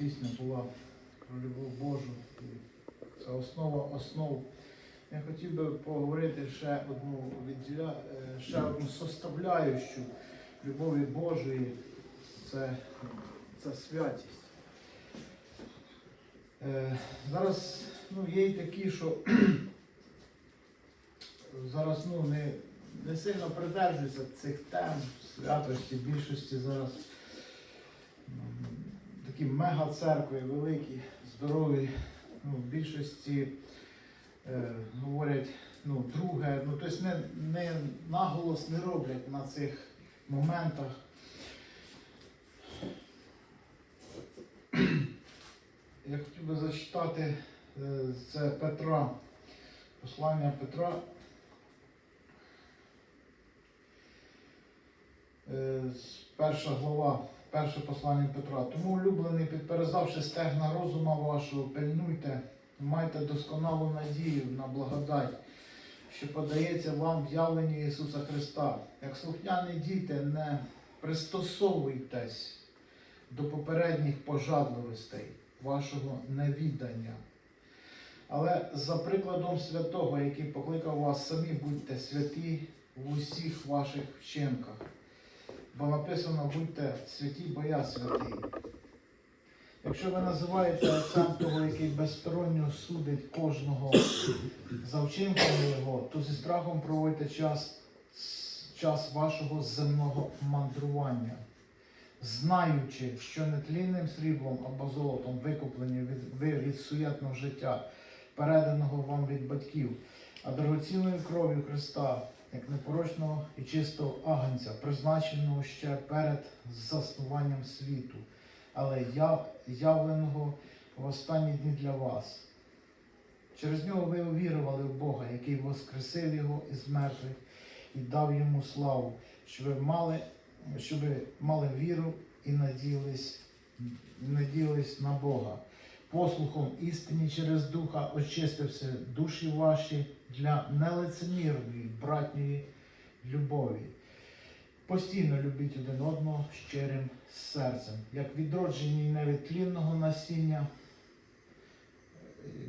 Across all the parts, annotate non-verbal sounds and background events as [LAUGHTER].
пісня була про любов Божу. Це основа основ. Я хотів би поговорити ще одну відділя, е, ще одну составляючу любові Божої. Це, це святість. Е, Зараз ну, є й такі, що [CLEARS THROAT] зараз ну, не, не сильно придержуються цих тем святості, більшості зараз такі мега-церкви великі, здорові. Ну, в більшості е, говорять ну, друге, ну, тобто не, не наголос не роблять на цих моментах. Я хотів би зачитати е, це Петра, послання Петра. Е, Перша глава, перше послання Петра. Тому, улюблений, підперезавши стегна розума вашого, пильнуйте, майте досконалу надію на благодать, що подається вам в явленні Ісуса Христа. Як слухняні діти, не пристосовуйтесь до попередніх пожадливостей вашого невідання. Але за прикладом святого, який покликав вас самі, будьте святі в усіх ваших вчинках. Бо написано будьте святі, бо я святий. Якщо ви називаєте отцем того, який безсторонньо судить кожного за вчинками його, то зі страхом проводьте час, час вашого земного мандрування, знаючи, що нетлінним сріблом або золотом викуплені від, ви від суєтного життя, переданого вам від батьків, а дорогоцінною кров'ю Христа, як непорочного і чистого агнця, призначеного ще перед заснуванням світу, але яв, явленого в останні дні для вас. Через нього ви увірували в Бога, який воскресив його із мертвих і дав йому славу, щоб ви мали, щоб мали віру і надіялись, надіялись на Бога. Послухом істині через Духа очистився душі ваші для нелицемірної братньої любові. Постійно любіть один одного щирим серцем, як відроджені не від тлінного насіння,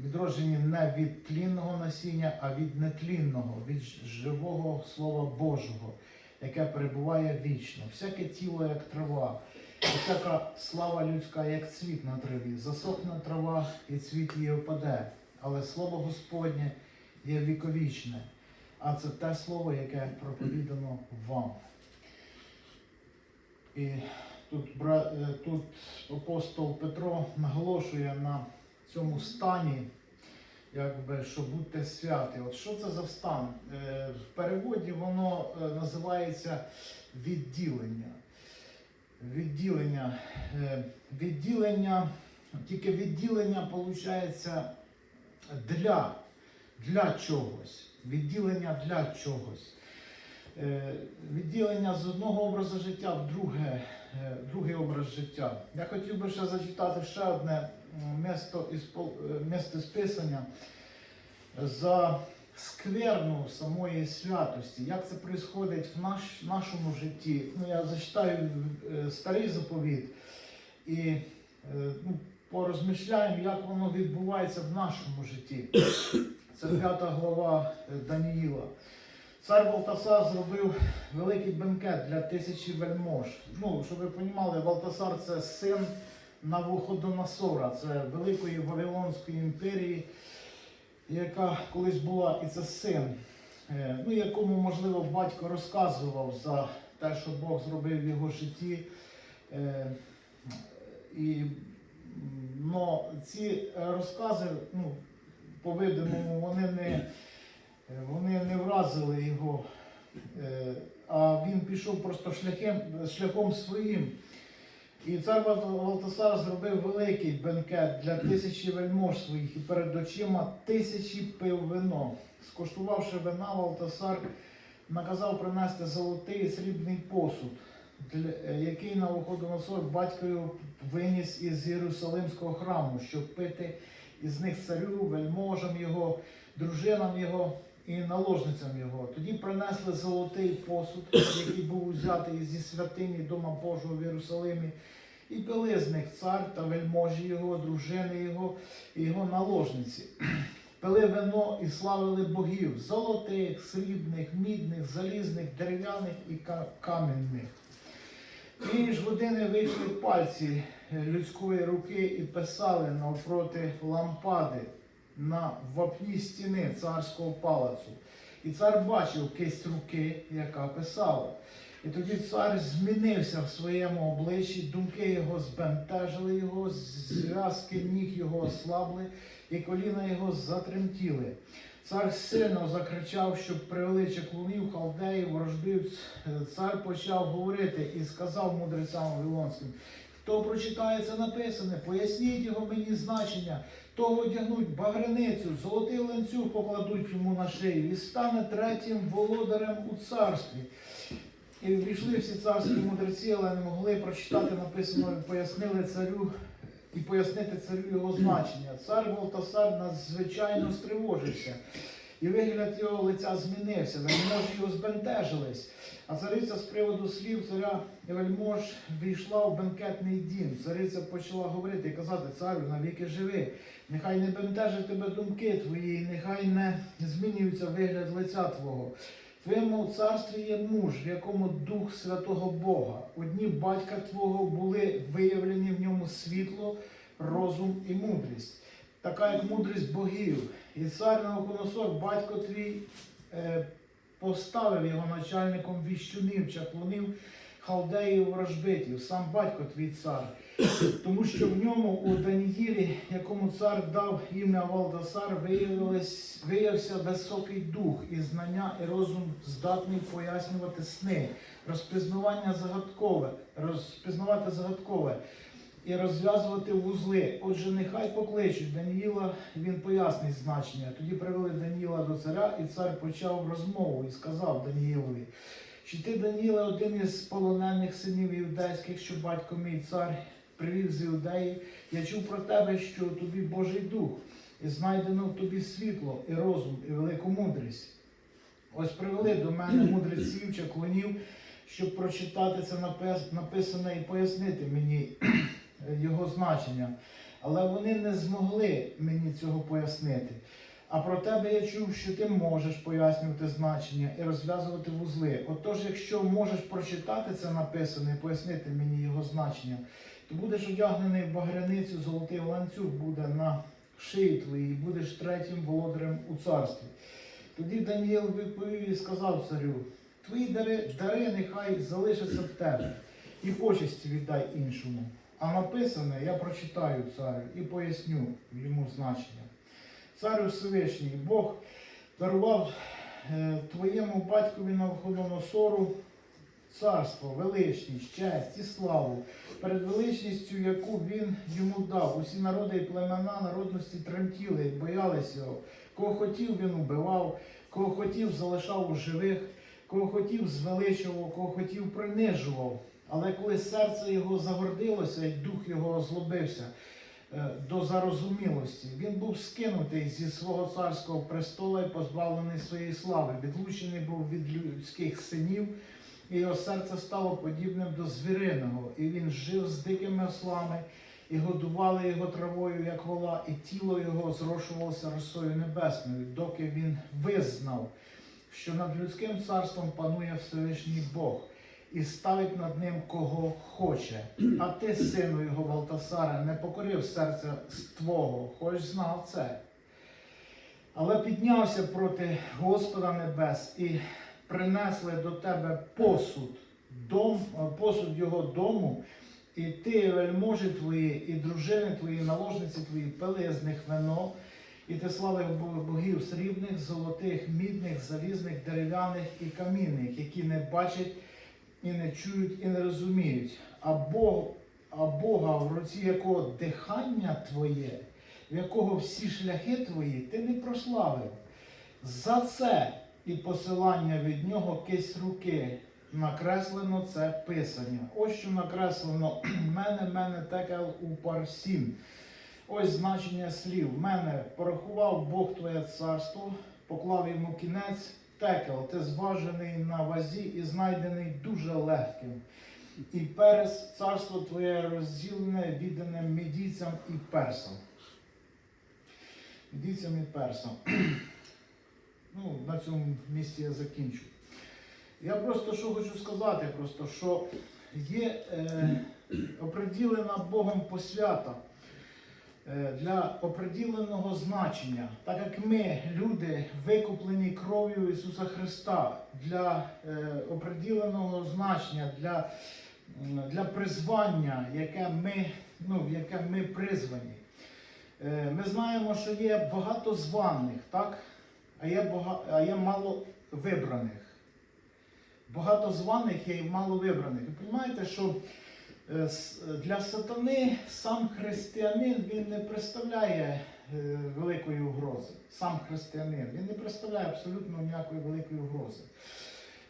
відроджені не від тлінного насіння, а від нетлінного, від живого Слова Божого, яке перебуває вічно. Всяке тіло, як трава, всяка слава людська, як цвіт на траві. Засохне трава, і цвіт її опаде, але слово Господнє є віковічне, а це те слово, яке проповідано вам. І тут, бра- е, тут апостол Петро наголошує на цьому стані, якби, що будьте святі. От що це за стан? Е, В переводі воно е, називається відділення. Відділення. Відділення, тільки відділення виходить для, для чогось. Відділення для чогось. Е, Відділення з одного образу життя в друге, е, другий образ життя. Я хотів би ще зачитати ще одне місто із е, місце з за скверну самої святості. Як це відбувається в наш, нашому житті? Ну, я зачитаю старий заповіт і ну, порозмишляємо, як воно відбувається в нашому житті. Це п'ята глава е, Даніїла. Цар Валтасар зробив великий бенкет для тисячі вельмож. Ну, щоб ви розуміли, Валтасар це син Навуходоносора, це Великої Вавилонської імперії, яка колись була, і це син, е, ну, якому, можливо, батько розказував за те, що Бог зробив в його житті. Е, І но ці розкази, ну, по-видимому, вони не. Вони не вразили його, е, а він пішов просто шляхом, шляхом своїм. І цар Валтасар зробив великий бенкет для тисячі вельмож своїх, і перед очима тисячі пив вино. Скуштувавши вина, Валтасар наказав принести золотий і срібний посуд, е, який на Навуходоносор батькою виніс із Єрусалимського храму, щоб пити із них царю, вельможам його, дружинам його і наложницям його. Тоді принесли золотий посуд, який був узятий зі святині Дома Божого в Єрусалимі, І пили з них цар та вельможі його, дружини його і його наложниці. Пили вино і славили богів золотих, срібних, мідних, залізних, дерев'яних і ка- кам'яних. Тієї ж години вийшли пальці людської руки і писали навпроти лампади на вапні стіни царського палацу. І цар бачив кисть руки, яка писала. І тоді цар змінився в своєму обличчі, думки його збентежили його, зв'язки ніг його ослабли, і коліна його затремтіли. Цар сильно закричав, щоб привели чеклунів, халдеїв, ворожбів. Цар почав говорити і сказав мудрецям Вавилонським, хто прочитає це написане, поясніть його мені значення, того одягнуть багряницю, золотий ланцюг покладуть йому на шию і стане третім володарем у царстві. І війшли всі царські мудреці, але не могли прочитати написано, пояснили царю і пояснити царю його значення. Цар Волтасар надзвичайно стривожився, і вигляд його лиця змінився, вельможі його збентежились. А цариця з приводу слів царя вельмож війшла в бенкетний дім. Цариця почала говорити і казати, царю, навіки живи. Нехай не бентежать тебе думки твої, нехай не змінюється вигляд лиця твого. Твоєму царстві є муж, в якому дух святого Бога. Одні батька твого були виявлені в ньому світло, розум і мудрість, така як мудрість богів. І цар Навуходоносор, батько твій, е, поставив його начальником віщунів, чаклунів, халдеїв, ворожбитів, сам батько твій цар. Тому що в ньому у Даніїлі, якому цар дав ім'я Валдасар, виявився високий дух і знання і розум здатний пояснювати сни, розпізнавання загадкове, розпізнавати загадкове і розв'язувати вузли. Отже, нехай покличуть Даніїла, він пояснить значення. Тоді привели Даніїла до царя, і цар почав розмову і сказав Даніїлові. Чи ти, Даніле, один із полонених синів іудейських, що батько мій цар привів з іудеї? Я чув про тебе, що тобі Божий дух, і знайдено в тобі світло, і розум, і велику мудрість. Ось привели до мене [CLEARS THROAT] мудреців, чаклунів, щоб прочитати це написане і пояснити мені його значення. Але вони не змогли мені цього пояснити. А про тебе я чув, що ти можеш пояснювати значення і розв'язувати вузли. Отож, якщо можеш прочитати це написане і пояснити мені його значення, то будеш одягнений в багряницю, золотий ланцюг буде на шиї твоїй, і будеш третім володарем у царстві. Тоді Даніїл відповів і сказав царю: Твої дари, дари нехай залишаться в тебе, і почесті віддай іншому. А написане я прочитаю царю і поясню йому значення. Царю Всевишній, Бог дарував е, твоєму батькові Навходоносору царство, величність, честь і славу, перед величністю, яку він йому дав. Усі народи і племена народності тремтіли і боялися його. Кого хотів, він убивав, кого хотів, залишав у живих, кого хотів, звеличував, кого хотів, принижував. Але коли серце його загордилося і дух його озлобився, е, до зарозумілості. Він був скинутий зі свого царського престола і позбавлений своєї слави. Відлучений був від людських синів, і його серце стало подібним до звіриного. І він жив з дикими ослами, і годували його травою, як вола, і тіло його зрошувалося росою небесною, доки він визнав, що над людським царством панує Всевишній Бог і ставить над ним кого хоче. А ти, сину його Валтасара, не покорив серця твого, хоч знав це. Але піднявся проти Господа Небес і принесли до тебе посуд, дом, посуд його дому, і ти, вельможі твої, і дружини твої, і наложниці твої пили з них вино, і ти славив богів срібних, золотих, мідних, залізних, дерев'яних і камінних, які не бачать і не чують, і не розуміють. А Бог, а Бога, в руці якого дихання твоє, в якого всі шляхи твої, ти не прославив. За це і посилання від нього кисть руки. Накреслено це писання. Ось що накреслено [CLEARS THROAT] мене, мене текел у парсім. Ось значення слів. Мене порахував Бог твоє царство, поклав йому кінець, текел, ти зважений на вазі і знайдений дуже легким. і перес, царство твоє розділене, віддане медійцям і персам. Медійцям і персам. [CLEARS THROAT] Ну, на цьому місці я закінчу. Я просто що хочу сказати, просто, що є е, оприділена Богом посвята для оприділеного значення, так як ми, люди, викуплені кров'ю Ісуса Христа, для е, оприділеного значення, для, для призвання, яке ми, ну, яке ми призвані. Е, Ми знаємо, що є багато званих, так? а є, бага... а є мало вибраних. Багато званих є і мало вибраних. Ви розумієте, що е, для сатани сам християнин він не представляє е, великої угрози. Сам християнин. Він не представляє абсолютно ніякої великої угрози.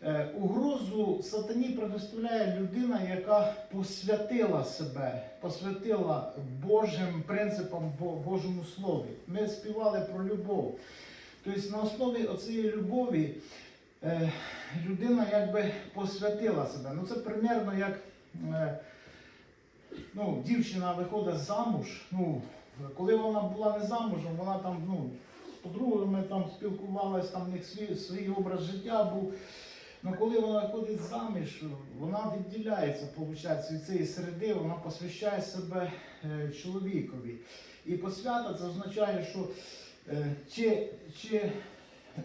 Е, Угрозу сатані предоставляє людина, яка посвятила себе, посвятила Божим принципам, Божому Слові. Ми співали про любов. Тобто на основі оцієї любові е, людина якби посвятила себе. Ну це примерно як е, ну, дівчина виходить замуж. Ну, коли вона була не замужем, вона там ну, з подругами там спілкувалась, там в них свій, свій образ життя був. Ну коли вона виходить заміж, вона відділяється, виходить, від цієї середи, вона посвящає себе е, чоловікові. І посвята це означає, що е, чи, чи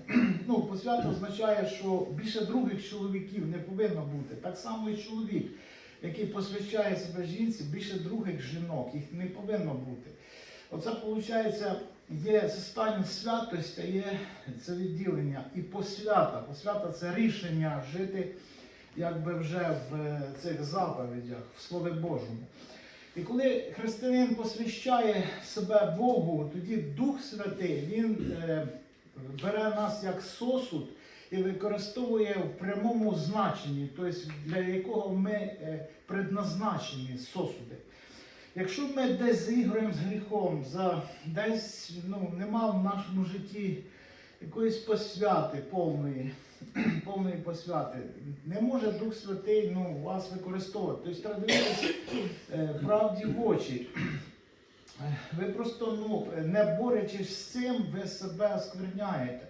[CLEARS THROAT] ну, посвята означає, що більше других чоловіків не повинно бути. Так само і чоловік, який посвящає себе жінці, більше других жінок, їх не повинно бути. Оце виходить, є стан святості, є це відділення і посвята. Посвята це рішення жити якби вже в е, цих заповідях, в Слові Божому. І коли християнин посвящає себе Богу, тоді Дух Святий Він е, бере нас як сосуд і використовує в прямому значенні, тобто для якого ми е, предназначені сосуди. Якщо ми десь заігруємо з гріхом, за десь ну, нема в нашому житті якоїсь посвяти повної, [CLEARS THROAT] повної посвяти, не може Дух Святий ну, вас використовувати. Тобто треба дивитися е, правді в очі. Ви просто ну, не борючись з цим, ви себе оскверняєте.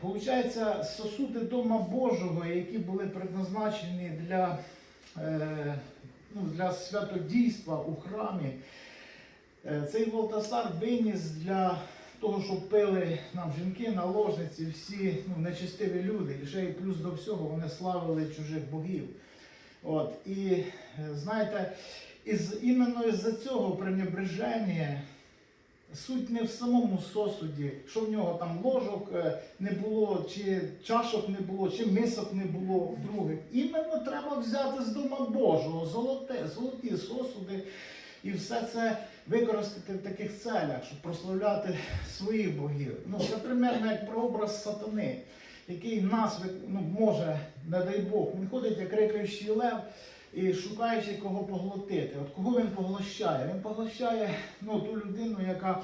Получається, сосуди Дома Божого, які були предназначені для, е, ну, для святодійства у храмі, е, цей Волтасар виніс для того, щоб пили нам жінки, наложниці, всі ну, нечистиві люди. І ще й плюс до всього вони славили чужих богів. От, і е, знаєте, із, іменно із-за цього пренебреження суть не в самому сосуді, що в нього там ложок е, не було, чи чашок не було, чи мисок не було других. Іменно треба взяти з Дома Божого, золоте, золоті сосуди і все це використати в таких целях, щоб прославляти своїх богів. Ну, це примерно як прообраз сатани, який нас ну, може, не дай Бог, він ходить як рикаючий лев і шукаючи кого поглотити. От кого він поглощає? Він поглощає ну, ту людину, яка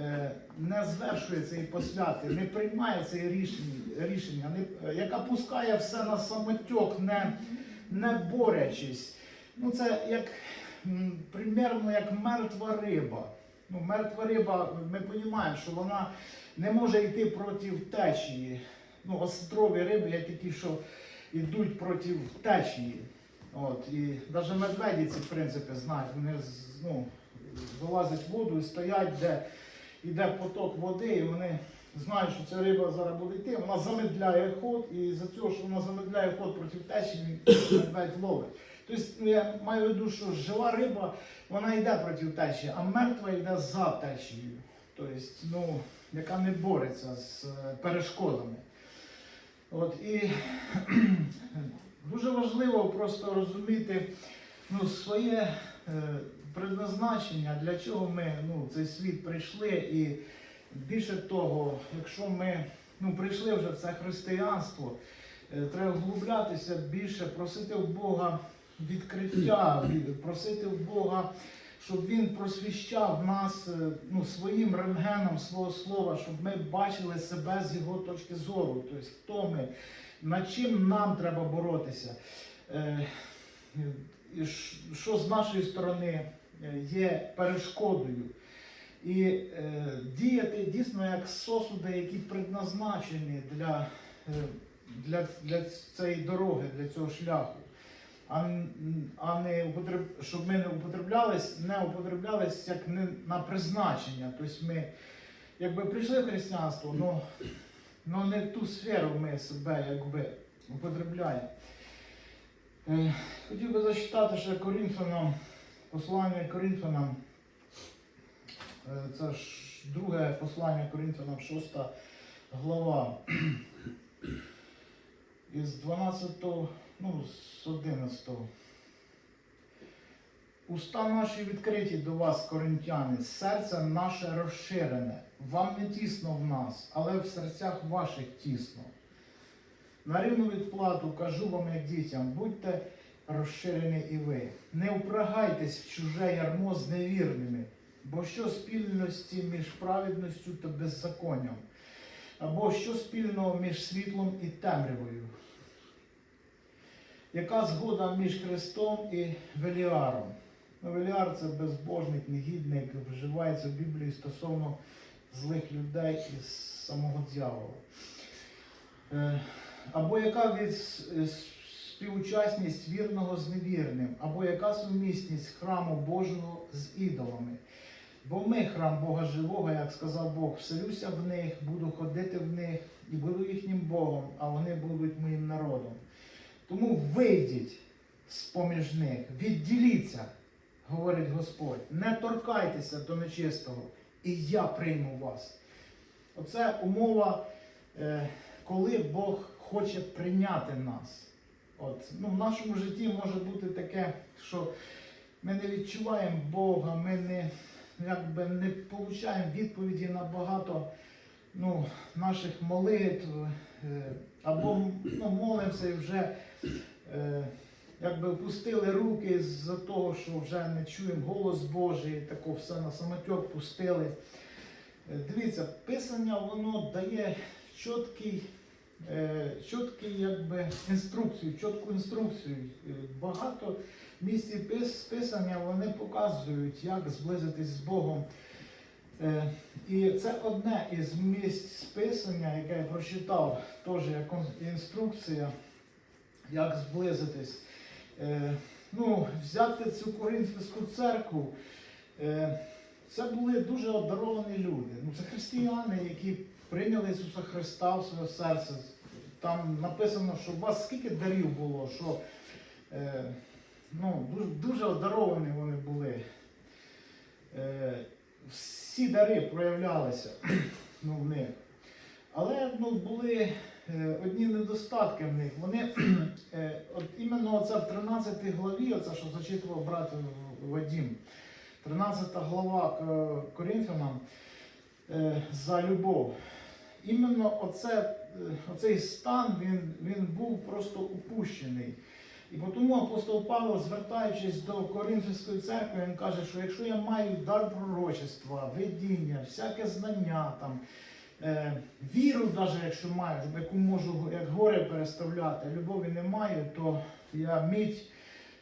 е, не звершує цієї посвяти, не приймає це рішення, рішення не, яка пускає все на самотьок, не, не борячись. Ну, це як примерно як мертва риба. Ну, мертва риба, ми розуміємо, що вона не може йти проти течії. Ну, острові риби є такі, що йдуть проти течії. От, і навіть медведі ці в принципі знають, вони ну, вилазять в воду і стоять, де йде поток води, і вони знають, що ця риба зараз буде йти, вона замедляє ход, і за цього, що вона замедляє ход проти течії, медведь ловить. Тобто ну, я маю в виду, що жива риба, вона йде проти течії, а мертва йде за течією. Тобто, ну, яка не бореться з е, перешкодами. От, і дуже важливо просто розуміти ну, своє е, предназначення, для чого ми ну, цей світ прийшли. І більше того, якщо ми ну, прийшли вже в це християнство, е, треба вглублятися більше, просити в Бога відкриття, просити в Бога. Щоб він просвіщав нас е, ну, своїм рентгеном свого слова, щоб ми бачили себе з його точки зору. Тобто, хто ми, над чим нам треба боротися. Е, що з нашої сторони е, є перешкодою. І е, діяти дійсно як сосуди, які предназначені для, для, для цієї дороги, для цього шляху. А, а не употреб... щоб ми не употреблялись, не употреблялись як не на призначення. Тобто ми якби прийшли в християнство, но, но не в ту сферу ми себе якби употребляємо. Е, Хотів би зачитати ще Корінфянам, послання Корінфянам. Е, Це ж друге послання Корінфянам, 6 глава. [CLEARS THROAT] Із 12, ну, з 11. Уста наші відкриті до вас, коринтяни, серце наше розширене. Вам не тісно в нас, але в серцях ваших тісно. На рівну відплату кажу вам, як дітям, будьте розширені і ви. Не впрагайтесь в чуже ярмо з невірними, бо що спільності між праведністю та беззаконням, або що спільного між світлом і темрявою? Яка згода між Христом і Веліаром? Ну, Веліар це безбожник, негідник, вживається в Біблії стосовно злих людей і самого дьявола. Е, Або яка від співучасність вірного з невірним, або яка сумісність храму Божого з ідолами. Бо ми храм Бога живого, як сказав Бог, вселюся в них, буду ходити в них і буду їхнім Богом, а вони будуть моїм народом. Тому вийдіть з поміж них, відділіться, говорить Господь, не торкайтеся до нечистого, і я прийму вас. Оце умова, е, коли Бог хоче прийняти нас. От, ну, в нашому житті може бути таке, що ми не відчуваємо Бога, ми не, якби, не получаємо відповіді на багато ну, наших молитв, е, або ну, молимося і вже е, якби опустили руки з-за того, що вже не чуємо голос Божий, тако все на самотьок пустили. Е, Дивіться, писання воно дає чіткий, е, чіткий якби, інструкцію, чітку інструкцію. Е, Багато місць писання вони показують, як зблизитись з Богом. І це одне із місць списання, яке я прочитав, теж як інструкція, як зблизитись. Е, Ну, взяти цю Коринфську церкву. е, Це були дуже одаровані люди. Ну, це християни, які прийняли Ісуса Христа в своє серце. Там написано, що у вас скільки дарів було, що е, ну, дуже, одаровані вони були. Всі дари проявлялися ну, в них. Але ну, були одні недостатки в них. Вони, [CLEARS THROAT] е, от іменно це в 13 главі, оце, що зачитував брат Вадім, 13 глава е, Коринфянам е, за любов. Іменно оце, е, оцей стан він, він був просто упущений. І тому апостол Павло, звертаючись до Коринфської церкви, він каже, що якщо я маю дар пророчества, видіння, всяке знання, там, е, віру, навіть якщо маю, яку можу як горе переставляти, любові не маю, то я мідь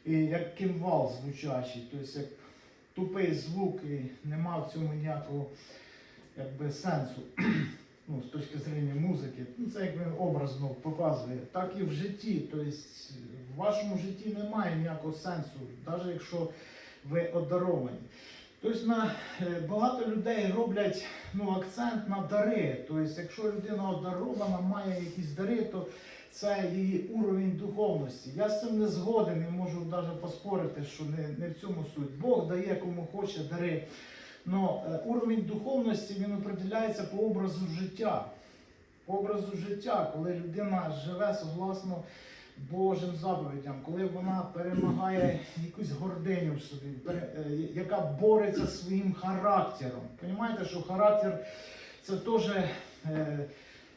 як кимвал звучачий, тобто як тупий звук і нема в цьому ніякого якби, сенсу. [CLEARS THROAT] Ну, з точки зрення музики, ну це як він образно показує, так і в житті. Тобто в вашому житті немає ніякого сенсу, навіть якщо ви одаровані. Тобто на, е, багато людей роблять ну, акцент на дари. Тобто, якщо людина одарована, має якісь дари, то це її уровень духовності. Я з цим не згоден і можу навіть поспорити, що не, не в цьому суть. Бог дає кому хоче дари. Но е, уровень духовності він определяється по образу життя. По образу життя, коли людина живе согласно Божим заповідям, коли вона перемагає якусь гординю в собі, е, яка бореться своїм характером. Понімаєте, що характер це теж е,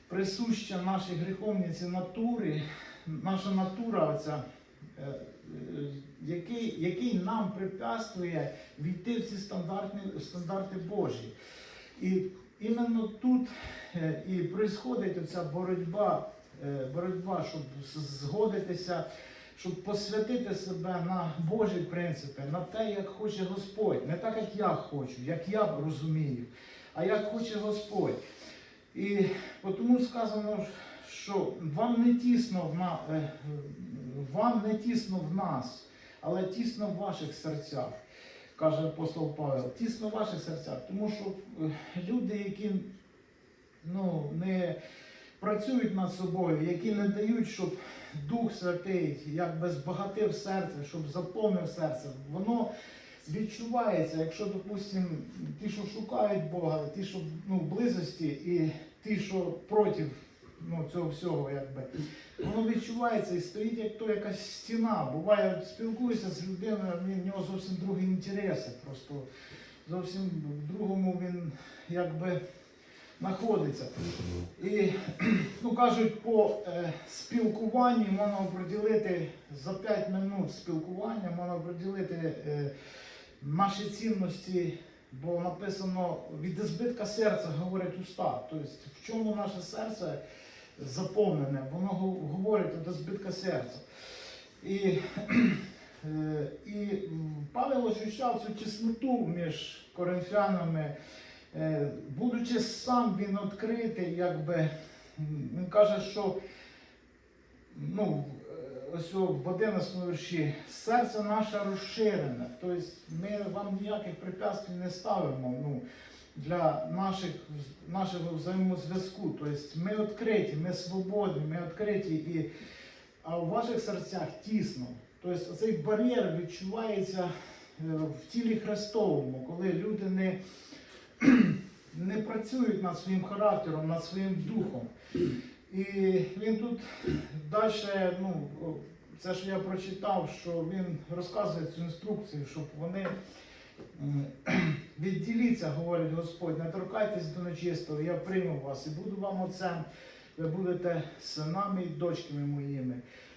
присуща нашій гріховниці натурі, наша натура, оця, е, який, який нам препятствує війти в ці стандартні, стандарти Божі. І іменно тут і відбувається оця боротьба, боротьба, щоб згодитися, щоб посвятити себе на Божі принципи, на те, як хоче Господь. Не так, як я хочу, як я розумію, а як хоче Господь. І тому сказано, що вам не тісно в на, е, вам не тісно в нас, але тісно в ваших серцях, каже апостол Павел. Тісно в ваших серцях. Тому що е, люди, які ну, не працюють над собою, які не дають, щоб Дух Святий якби збагатив серце, щоб заповнив серце, воно відчувається, якщо, допустимо, ті, що шукають Бога, ті, що ну, в близості, і ті, що проти ну, цього всього, якби, воно відчувається і стоїть як то якась стіна. Буває, спілкуюся з людиною, в нього зовсім другі інтереси. Просто зовсім в другому він якби знаходиться. І [CLEARS THROAT] ну, кажуть, по е, спілкуванні можна оприділити за 5 минут спілкування, можна оприділити е, наші цінності, бо написано від збитка серця говорять уста. Тобто в чому наше серце заповнене, воно говорить від збитка серця. І, [CLEARS THROAT] е, і Павел ощущав цю тісноту між коринфянами. Е, Будучи сам він відкритий, якби він каже, що ну, е, ось в 11 вірші серце наше розширене. Тобто ми вам ніяких препятствий не ставимо ну, для наших, нашого взаємозв'язку. Тобто ми відкриті, ми свободні, ми відкриті, і, а в ваших серцях тісно. Тобто цей бар'єр відчувається е, в тілі Христовому, коли люди не [CLEARS THROAT] не працюють над своїм характером, над своїм духом. І він тут далі, ну, це що я прочитав, що він розказує цю інструкцію, щоб вони [CLEARS THROAT] відділіться, говорить Господь, не торкайтесь до нечистого, я прийму вас і буду вам отцем, ви будете синами і дочками моїми,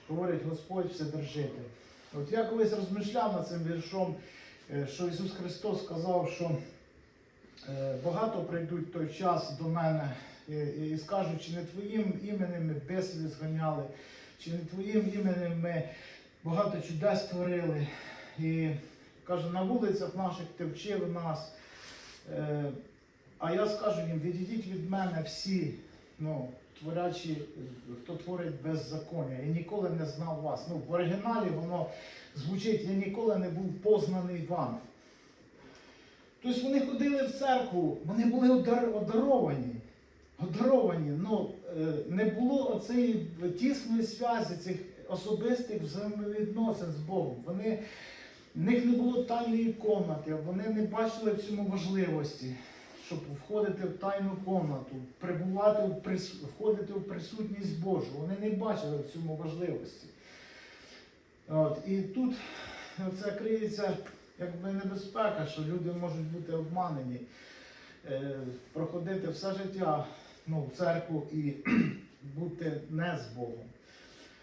говорить Господь Вседержитель. От я колись розмишляв над цим віршом, е, що Ісус Христос сказав, що Е, Багато прийдуть той час до мене і, скажуть, чи не твоїм іменем ми бесіди зганяли, чи не твоїм іменем ми багато чудес творили. І каже, на вулицях наших ти вчив нас. Е, А я скажу їм, відійдіть від мене всі, ну, творячі, хто творить беззаконня. Я ніколи не знав вас. Ну, в оригіналі воно звучить, я ніколи не був познаний вами. Тобто вони ходили в церкву, вони були одаровані. Одаровані, ну е, не було оцеї тісної зв'язі, цих особистих взаємовідносин з Богом. Вони, в них не було тайної комнати, вони не бачили в цьому важливості, щоб входити в тайну комнату, прибувати в прис... входити в присутність Божу. Вони не бачили в цьому важливості. От, і тут це криється якби небезпека, що люди можуть бути обманені, е, проходити все життя ну, в церкву і [CLEARS THROAT] бути не з Богом.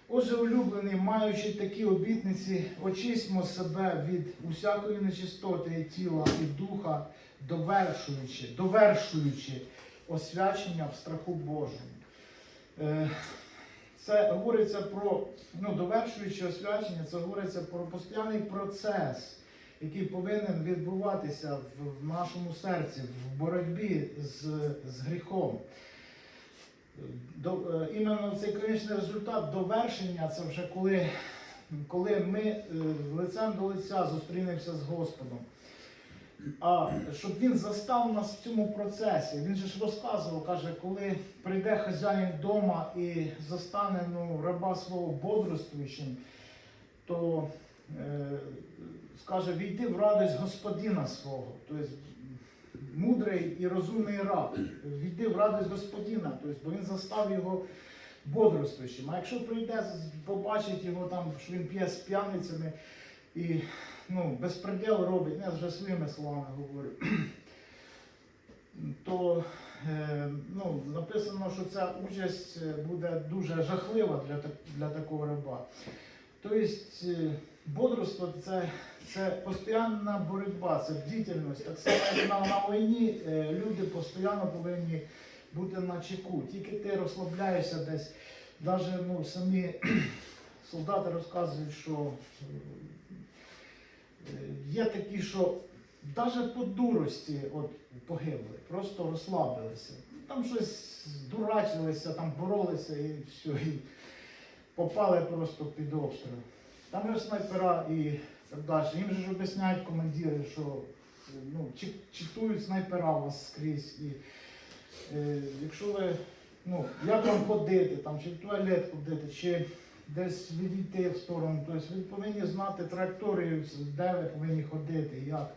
Отже, улюблені, маючи такі обітниці, очистимо себе від усякої нечистоти тіла і духа, довершуючи, довершуючи освячення в страху Божому. Е, Це говориться про, ну, довершуючи освячення, це говориться про постійний процес який повинен відбуватися в, нашому серці, в боротьбі з, з гріхом. До, е, іменно цей конечний результат довершення це вже коли, коли ми е, лицем до лиця зустрінемося з Господом. А щоб він застав нас в цьому процесі, він же ж розказував, каже, коли прийде хазяїн вдома і застане ну, раба свого бодрствуючим, то е, скаже, війди в радість господина свого. Тобто мудрий і розумний раб. Війди в радість господина, тобто, бо він застав його бодрствуючим. А якщо прийде, побачить його там, що він п'є з п'яницями і ну, безпреділ робить, я вже своїми словами говорю, [CLEARS THROAT] то е, ну, написано, що ця участь буде дуже жахлива для, для такого раба. Тобто е, бодрство це, це постійна боротьба, це бдительність. Так само, як на, на війні е, люди постійно повинні бути на чеку. Тільки ти розслабляєшся десь, навіть ну, самі, [CLEARS THROAT] солдати розказують, що е, є такі, що навіть по дурості от, погибли, просто розслабилися. Там щось дурачилися, там боролися і все. І попали просто під обстріл. Там же снайпера і так далі. Їм же ж об'ясняють командири, що ну, читують снайпера у вас скрізь. І, е, якщо ви, ну, як вам ходити, там, чи в туалет ходити, чи десь відійти в сторону, тобто ви повинні знати траєкторію, де ви повинні ходити, як.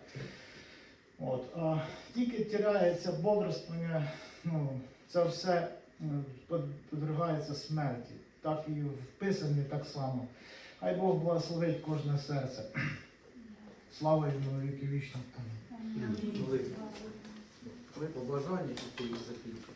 От, а тільки тіряється бодрствування, ну, це все подвергається смерті. Так і в писанні так само. Хай Бог благословить кожне серце. Слава йому віки. Ви побажання якої закінчити.